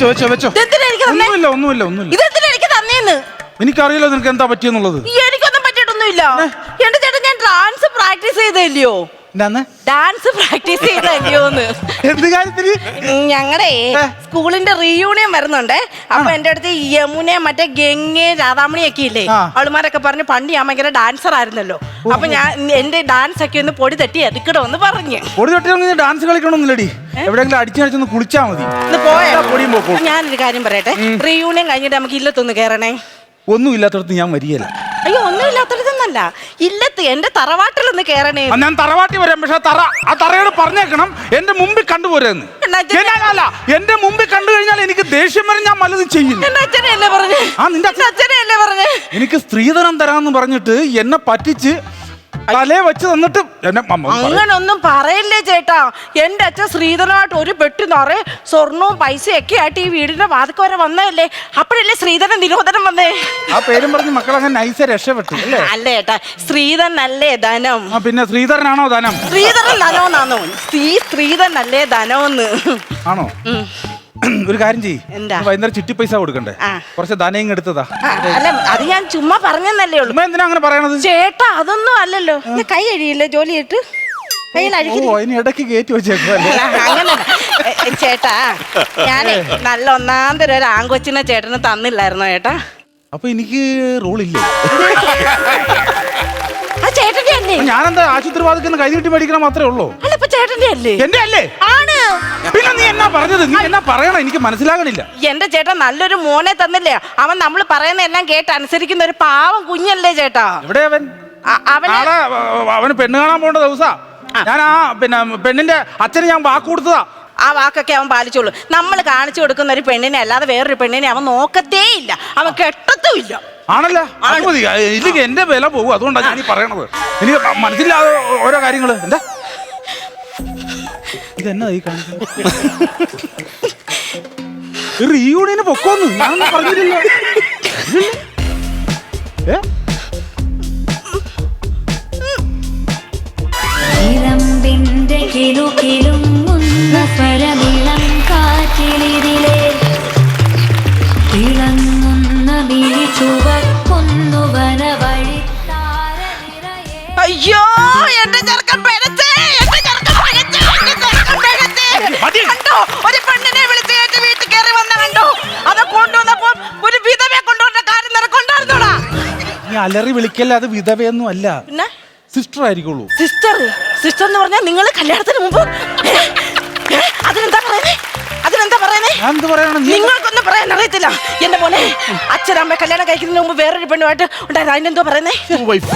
വെച്ചോ വെച്ചോ വെച്ചോ. ഇതെന്തിനാ എനിക്ക് തന്നേ? ഒന്നുമില്ല ഒന്നുമില്ല ഒന്നുമില്ല. ഇതെന്തിനാ എനിക്ക് തന്നേന്ന്? എനിക്കറിയില്ല നിനക്ക് എന്താ പറ്റിയെന്നുള്ളത്. ഈ എനിക്കൊന്നും പറ്റിയിട്ടൊന്നുമില്ല. എന്റെ ചേട്ടൻ ഞാൻ ഡാൻസ് പ്രാക്ടീസ് ചെയ്തല്ലയോ എന്താന്ന് ഡാൻസ് പ്രാക്ടീസ് ചെയ്തല്ലയോന്ന് എന്ത് കാര്യത്തിന്? ഞങ്ങളുടെ ഏ? സ്കൂളിന്റെ റീയൂണിയൻ വരുന്നുണ്ട്. അപ്പൊ എന്റെ അടുത്ത് ഈ യമുനെ മറ്റേ ഗംഗെ രാധാമണിയൊക്കെ ഇല്ലേ ആ. അവളുമാരൊക്കെ പറഞ്ഞു പണ്ട് ഞാൻ ഭയങ്കര ഡാൻസർ ആയിരുന്നല്ലോ. അപ്പൊ ഞാൻ എന്റെ ഡാൻസ് ഒക്കെ ഒന്ന് പൊടി തട്ടി എടുക്കണമെന്ന് പറഞ്ഞു. പൊടി തൊട്ടി ഡാൻസ് കളിക്കണമെന്നില്ലടി. എവിടെയെങ്കിലും അടിച്ചു അടിച്ചൊന്ന് കുളിച്ചാ മതി. പൊടിയും. ഞാനൊരു കാര്യം പറയട്ടെ. റീയൂണിയൻ കഴിഞ്ഞിട്ട് നമുക്ക് ഇല്ലത്തൊന്ന് കേറണേ. ഒന്നും ഇല്ലാത്തടത്ത് ഞാൻ വരികയില്ല. അയ്യോ ഒന്നും ഇല്ലാത്തടത്തൊന്നല്ല ഇല്ലത്ത് എന്റെ തറവാട്ടിലൊന്ന് കയറണേ കേറണേ ഞാൻ തറവാട്ടി വരാം പക്ഷെ തറ ആ തറയോട് പറഞ്ഞേക്കണം എന്റെ മുമ്പിൽ കണ്ടുപോരെന്ന്. അല്ല എന്റെ മുമ്പിൽ കണ്ടു കഴിഞ്ഞാൽ എനിക്ക് ദേഷ്യം വരെ ഞാൻ മലതും ചെയ്യും എനിക്ക് സ്ത്രീധനം തരാന്ന് പറഞ്ഞിട്ട് എന്നെ പറ്റിച്ച് തലേ വെച്ച് തന്നിട്ട് എന്നെ അമ്മ പറയും. അങ്ങനൊന്നും പറയല്ലേ ചേട്ടാ. എന്റെ അച്ഛൻ ശ്രീധരനായിട്ട് ഒരു പെട്ടി നിറയെ സ്വർണവും പൈസയൊക്കെ ഒക്കെ ആയിട്ട് ഈ വീടിന്റെ വാതിക്ക് വരെ വന്നതല്ലേ? അപ്പോഴല്ലേ ശ്രീധരൻ നിരോധനം വന്നേ? ആ പേരും പറഞ്ഞ് മക്കളങ്ങ് നൈസ രക്ഷപ്പെട്ടു അല്ലേ? അല്ല ചേട്ടാ ശ്രീധരൻ അല്ലേ ധനം? ആ പിന്നെ ശ്രീധരനാണോ ധനം? ശ്രീധരൻ ധനമെന്നാന്നോ ശ്രീ ശ്രീധരൻ അല്ലേ ധനമെന്ന് ആണോ? ഒരു കാര്യം ചെയ്യ്. എന്താ? വൈകുന്നേരം ചിട്ടി പൈസ കൊടുക്കണ്ടേ? ആ. കുറച്ച് ധനയും എടുത്തതാ. അല്ല അത് ഞാൻ ചുമ്മാ പറഞ്ഞെന്നല്ലേ ഉള്ളൂ. ഉമ്മ എന്തിനാ അങ്ങനെ പറയണത്? ചേട്ടാ അതൊന്നും അല്ലല്ലോ. ഇത് കൈ കഴിയില്ലേ ജോലി ഇട്ട് കയ്യിൽ ഓ അതിന് ഇടയ്ക്ക് കയറ്റി വെച്ചേക്കുവല്ലേ? അങ്ങനെ. ചേട്ടാ ഞാൻ നല്ല ഒന്നാം തരം ഒരു ആങ്കൊച്ചിനെ ചേട്ടന് തന്നില്ലായിരുന്നോ ചേട്ടാ? അപ്പൊ എനിക്ക് റോളില്ല ആ ചേട്ടന്റെ അല്ലേ? ഞാനെന്താ ആശുപത്രി വാദിക്കുന്ന കൈ നീട്ടി മേടിക്കണം മാത്രമേ ഉള്ളൂ? അല്ല ഇപ്പൊ ചേട്ടന്റെ അല്ലേ? എന്റെ അല്ലേ? ആണ്. പറഞ്ഞത്? നീ എന്നാ പറയണം? എനിക്ക് മനസ്സിലാകണില്ല. എന്റെ ചേട്ടൻ നല്ലൊരു മോനെ തന്നില്ലേ? അവൻ നമ്മൾ പറയുന്ന എല്ലാം കേട്ട് അനുസരിക്കുന്ന ഒരു പാവം കുഞ്ഞല്ലേ ചേട്ടാ. എവിടെ അവൻ? അ- അവന് നാളെ അഹ് അവന് പെണ്ണ് കാണാൻ പോണ്ട ദിവസാ. ഞാൻ ആ പിന്നെ പെണ്ണിന്റെ അച്ഛന് ഞാൻ വാക്ക് കൊടുത്തതാ. ആ വാക്കൊക്കെ അവൻ പാലിച്ചോളൂ. നമ്മൾ കാണിച്ചു കൊടുക്കുന്ന ഒരു പെണ്ണിനെ അല്ലാതെ വേറൊരു പെണ്ണിനെ അവൻ നോക്കത്തേ ഇല്ല അവൻ കെട്ടത്തും ഇല്ല ആണല്ലോ? അത് മതി. ഇല്ലെങ്കിൽ എന്റെ വില പോകും. അതുകൊണ്ടാണ് ഞാൻ ഈ പറയണത്. എനിക്ക് മനസ്സിലാതെ ഓരോ കാര്യങ്ങൾ. എന്താ? ഇതെന്നാ ഈ കാണിക്കുന്നത് റീയൂണിയന് പൊക്കോന്ന്. ഞാനൊന്നും പറഞ്ഞിട്ടില്ല ഏ? അലറി വിളിക്കല്ല അത് വിധവയൊന്നും അല്ല. പിന്നെ? സിസ്റ്റർ ആയിരിക്കുള്ളൂ. സിസ്റ്റർ സിസ്റ്റർ എന്ന് പറഞ്ഞാൽ നിങ്ങൾ കല്യാണത്തിന് മുമ്പ്? അതിനെന്താ പറയുന്നേ? അതിനെന്താ പറയുന്നേ? ഞാൻ എന്ത് പറയണം? നീ നിങ്ങൾക്കൊന്നും പറയാൻ അറിയത്തില്ല. എന്റെ പോലെ അച്ഛനമ്മ കല്യാണം കഴിക്കുന്നതിന് മുമ്പ് വേറൊരു പെണ്ണുമായിട്ട് അതിനെന്തോ പറയുന്നേ? ടു വൈഫ്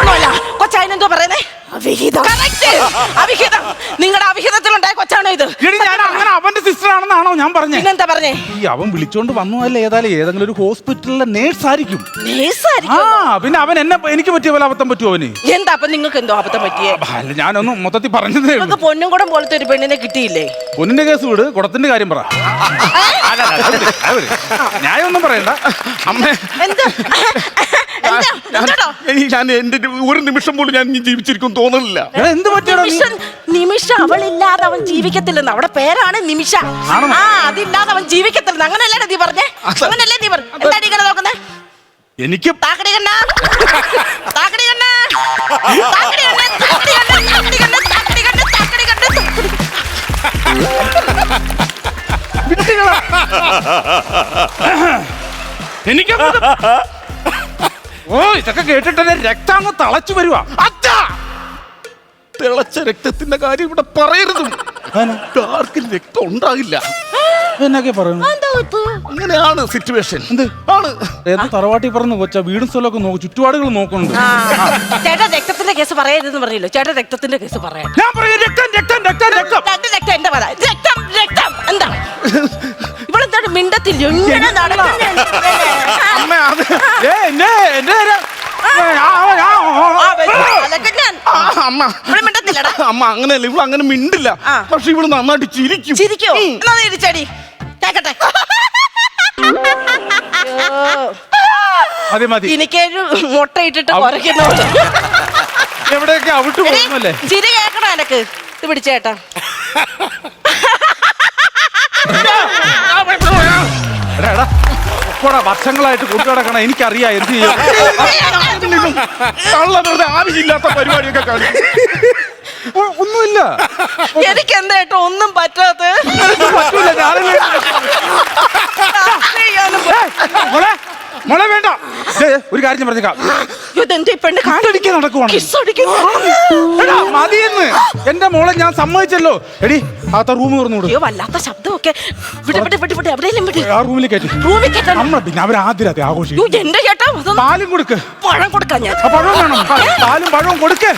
ഒന്നുമല്ല. കൊച്ച അതിനെന്തോ പറയുന്നേ? അവിഹിതം. അവിഹിതം. നിങ്ങളുടെ അവിഹിതത്തിലുണ്ടായ കൊച്ചാണോ ഇത്? എടി ഞാൻ അങ്ങനെ സിസ്റ്റർ ആണെന്നാണോ ഞാൻ പറഞ്ഞേ? പിന്നെന്താ പറഞ്ഞേ? ഈ അവൻ വിളിച്ചോണ്ട് വന്നു അല്ല? ഏതായാലും ഏതെങ്കിലും ഒരു ഹോസ്പിറ്റലിലെ നേഴ്സ് ആയിരിക്കും ആ പിന്നെ അവൻ എന്നെ എനിക്ക് പറ്റിയ പോലെ അബദ്ധം പറ്റുമോ അവന്? എന്താ അപ്പൊ നിങ്ങൾക്ക് എന്തോ അബദ്ധം പറ്റിയേ? അല്ല ഞാനൊന്നും മൊത്തത്തിൽ പറഞ്ഞതേ ഉള്ളൂ. നിങ്ങൾക്ക് പൊന്നും കൂടെ പോലത്തെ ഒരു പെണ്ണിനെ കിട്ടിയില്ലേ? പൊന്നിന്റെ കേസ് വിട് കുടത്തിന്റെ കാര്യം പറ. ന്യായമൊന്നും പറയണ്ട. അമ്മ. എന്താ? എന്താ? എന്താടോ? എനിക്ക് ഞാൻ എന്റെ ഒരു നിമിഷം പോലും ഞാൻ ഇനി ജീവിച്ചിരിക്കും തോന്നുന്നില്ല എടാ, എന്ത് പറ്റിയടാ നീ? നിമിഷം നിമിഷ അവളില്ലാതെ അവൻ ജീവിക്കത്തില്ലെന്ന്. അവിടെ പേരാണ് നിമിഷ. ആണോ? ആ അതില്ലാതെ അവൻ ജീവിക്കത്തില്ലെന്ന്. അങ്ങനല്ലേ നീ പറഞ്ഞേ? അങ്ങനല്ലേ നീ പറഞ്ഞു? എന്താ നീ ഇങ്ങനെ നോക്കുന്നേ? എനിക്ക് താക്കടി കണ്ണാ. താക്കടി കണ്ണാ താക്കടി കണ്ണാ താക്കടി കണ്ണാ താക്കടി കണ്ണാ താക്കടി കണ്ണാ താക്കടി കണ്ണ. എനിക്ക് ഓ ഇതൊക്കെ കേട്ടിട്ട് എന്റെ രക്തം അങ്ങ് തളച്ചു വരുവാ. അച്ഛാ! തിളച്ച രക്തത്തിന്റെ കാര്യം ഇവിടെ പറയരുത്. ആർക്കും രക്തം ഉണ്ടാകില്ല. എന്നൊക്കെ പറയുന്നു എന്താ? അങ്ങനെയാണ് സിറ്റുവേഷൻ എന്ത്? ആണ്. ഏത് തറവാട്ടി പറഞ്ഞു കൊച്ച വീടും സ്ഥലമൊക്കെ നോക്കും ചുറ്റുപാടുകൾ നോക്കുന്നുണ്ട്. ആ, ചേട്ടാ രക്തത്തിന്റെ കേസ് പറയരുതെന്ന് പറഞ്ഞല്ലോ? ചേട്ടാ രക്തത്തിന്റെ കേസ് പറയാം. ഞാൻ പറയും രക്തം രക്തം രക്തം രക്തം. രണ്ട് രക്തം എന്താ പറ രക്തം രക്തം എന്താ? മിണ്ടത്തില്ല ഇങ്ങനെ അമ്മ അത് ഏ, എന്നെ എന്റെ നേരെ- ആ, ആ, ആ, ആ. ആ, അമ്മ. ഇവിടെ മിണ്ടത്തില്ലടാ. അമ്മ അങ്ങനെയല്ല ഇവൾ അങ്ങനെ മിണ്ടില്ല. ആ. പക്ഷെ ഇവിടെ നന്നായിട്ട് ചിരിക്കും. ചിരിക്കോ? എന്നാ നീ ഇരിച്ചടി കേക്കട്ടെ. അതെ മതി. എനിക്കൊരു മുട്ട ഇട്ടിട്ട് കുറയ്ക്കുന്നു എവിടെയൊക്കെ അവിട്ട് പോകുന്നല്ലേ? ചിരി കേക്കണോ എനക്ക്? ഇത് പിടിച്ചേട്ടാ. ഇപ്പോഴാ വർഷങ്ങളായിട്ട് കൊണ്ടു നടക്കണം എനിക്കറിയാം എന്ത് ചെയ്യും. വെറുതെ ആവശ്യമില്ലാത്ത പരിപാടിയൊക്കെ കാണും ഒ- ഒന്നുമില്ല. എനിക്ക് എന്താട്ടോ ഒന്നും പറ്റാത്ത പറ്റൂല ഞാനല്ലേ മോളെ മോളെ വേണ്ട. ദേ, ഒരു കാര്യം ഞാൻ പറഞ്ഞേക്കാം. ഇതെന്താ ഈ പെണ്ണ് കാണ്ടടിക്കാൻ നടക്കുവാണ്. കിസ് അടിക്കുന്നു എടാ മതിയെന്ന്. എന്റെ മോളെ ഞാൻ സമ്മതിച്ചല്ലോ. എടി അത്ത റൂം തുറന്നു അയ്യോ വല്ലാത്ത എവിടെയെങ്കിലും ആ റൂമിൽ കയറ്റി. റൂമിൽ കയറ്റാൻ നമ്മളെ പിന്നെ അവർ ആദ്യ രാത്രി അയ്യോ ആഘോഷിക്കും എന്റെ ചേട്ടാ അതൊന്നും പാലും കൊടുക്ക്. പഴം കൊടുക്കാൻ ഞാൻ. ആ പഴവും വേണം. പാലും പഴവും കൊടുക്ക്.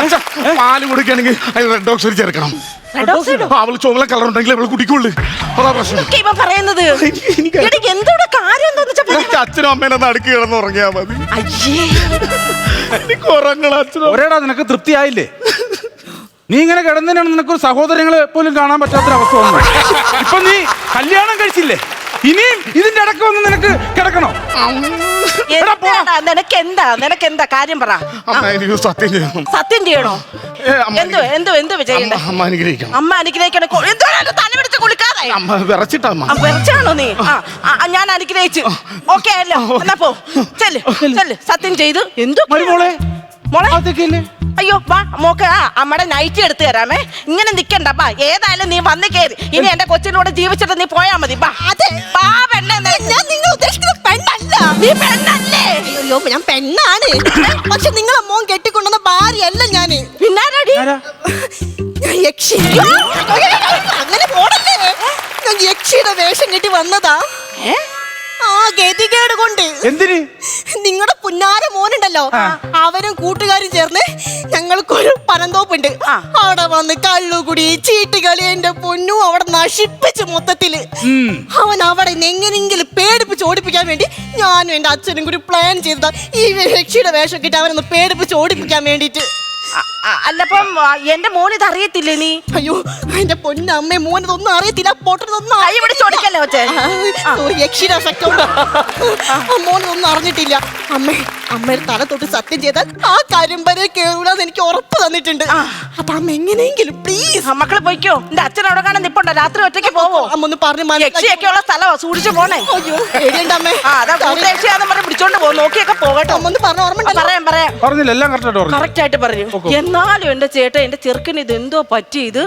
അച്ഛാ പാൽ കൊടുക്കുകയാണെങ്കിൽ അതിന് റെഡ് ഓക്സൈഡ് ചേർക്കണം. Red oxide ഓ? അവൾ കളർ ഉണ്ടെങ്കിൽ അവൾ കുടിക്കുള്ളൂ. അതാ പ്രശ്നം. ഇതൊക്കെ ഇവൻ പറയുന്നത്. എനിക്ക് എടി എന്തോടെ കാര്യം എന്താന്ന് വെച്ചാ എനിക്ക് അച്ഛനും അമ്മേനെ നടുക്ക് കിടന്ന് ഉറങ്ങിയാ മതി. അയ്യേ. എനിക്ക് ഉറങ്ങണം അച്ഛനും ഒരേടാ നിനക്ക് തൃപ്തിയായില്ലേ? നീ ഇങ്ങനെ കിടന്നതിനാണ് നിനക്കൊരു സഹോദരങ്ങളെ പോലും കാണാൻ പറ്റാത്തൊരവസ്ഥ വന്നു ഇപ്പൊ നീ കല്യാണം കഴിച്ചില്ലേ? ഇനിയും ഇതിന്റെ ഇടയ്ക്ക് വന്ന് നിനക്ക് കിടക്കണോ? എടാ, പോ. എന്താടാ നിനക്ക് എന്താ? നിനക്ക് എന്താ കാര്യം പറ. അമ്മ എനിക്ക് സത്യം ചെയ്യണം സത്യം ചെയ്യണോ? ഏ, അമ്മ എന്തോ എന്തോ എന്തോ അമ്മ ചെയ്യണ്ടേ? അമ്മ അനുഗ്രഹിക്കണം. അമ്മ അനുഗ്രഹിക്കണ. എന്തോടാ തല പിടിച്ച് കുളിക്കാതെ? അമ്മ വിറച്ചിട്ടാ അമ്മ. ആ, വെറച്ചാണോ നീ? ആ ആ, ആ, ഞാൻ അനുഗ്രഹിച്ചു. ഓക്കെ അല്ലോ. എന്നാ പോ. ചെല്ല് ചെല്ല്. സത്യം ചെയ്തു. എന്തോ മരുമോളെ മോളെ? അതൊക്കെയല്ലേ അയ്യോ വാ മോക്ക് ആ അമ്മടെ നൈറ്റ് എടുത്തു തരാമേ. ഇങ്ങനെ നിക്കണ്ട ബാ ഏതായാലും നീ വന്ന് കേറി. ഇനി എന്റെ കൊച്ചിനോട് ജീവിച്ചിട്ട് നീ പോയാ മതി ബാ. അതെ. ബാ പെണ്ണ ഞാൻ നിങ്ങൾ ഉദ്ദേശിക്കുന്ന പെണ്ണല്ല. നീ പെണ്ണല്ലേ? അയ്യോ ഞാൻ പെണ്ണാണ്. പക്ഷെ നിങ്ങളെ മോൻ കെട്ടിക്കൊണ്ടുവന്ന ഭാര്യയല്ല ഞാൻ. പിന്നാരടി? ഞാൻ യക്ഷി അങ്ങനെ പോടല്ലേ? ഞാൻ യക്ഷിയുടെ വേഷം കെട്ടി വന്നതാ. ഏ? ആ ഗതികേട് കൊണ്ട് എന്തിന്? നിങ്ങളുടെ പുന്നാര മോനുണ്ടല്ലോ. അവരും കൂട്ടുകാരും ചേർന്ന് ഞങ്ങൾക്കൊരു പനന്തോപ്പുണ്ട്. അവിടെ വന്ന് കള്ളുകുടി ചീട്ടുകളി എന്റെ പൊന്നു അവിടെ നശിപ്പിച്ച് മൊത്തത്തിൽ. അവൻ അവിടെ നിന്ന് എങ്ങനെയെങ്കിലും പേടിപ്പിച്ച് ഓടിപ്പിക്കാൻ വേണ്ടി ഞാനും എന്റെ അച്ഛനും കൂടി പ്ലാൻ ചെയ്തതാ. ഈ രക്ഷയുടെ വേഷം കിട്ടി അവനൊന്ന് പേടിപ്പിച്ച് ഓടിപ്പിക്കാൻ അ- അല്ലപ്പം എന്റെ മോൻ ഇത് അറിയത്തില്ലേ നീ? അയ്യോ എന്റെ പൊന്നമ്മ മോനതൊന്നും അറിയത്തില്ല പൊട്ടനൊന്നും ഇവിടെ എഫക്റ്റ് ഉണ്ട് മോനൊന്നും അറിഞ്ഞിട്ടില്ല. അമ്മേ അമ്മയുടെ തല തൊട്ട് സത്യം ചെയ്താൽ ആ കാര്യം വരെ കേറൂലെന്ന് എനിക്ക് ഉറപ്പ് തന്നിട്ടുണ്ട്. അപ്പൊ അമ്മ എങ്ങനെയെങ്കിലും പ്ലീസ് മക്കളെ പോയിക്കോ. എന്റെ അച്ഛൻ അവിടെ കാണാൻ നിപ്പുണ്ടോ? രാത്രി ഒറ്റയ്ക്ക് പോവോ? അമ്മ ഒന്ന് പറഞ്ഞു യക്ഷിയൊക്കെ ഉള്ള സ്ഥലമാ സൂക്ഷിച്ചു പോണേ. അയ്യോ പേടിയുണ്ട് അമ്മേ. ആ അതാ കൂട്ടയക്ഷിയാന്ന് പറഞ്ഞ് പിടിച്ചോണ്ട് പോകും നോക്കിയൊക്കെ പോകട്ടെ അമ്മ ഒന്ന് പറഞ്ഞ ഓർമ്മ പറയാം പറയാം. പറഞ്ഞില്ല എല്ലാം കറക്റ്റ് ആയിട്ട് പറഞ്ഞു. എന്നാലും എന്റെ ചേട്ടൻ എന്റെ ചെറുക്കന് ഇത് എന്തോ പറ്റി ഇത്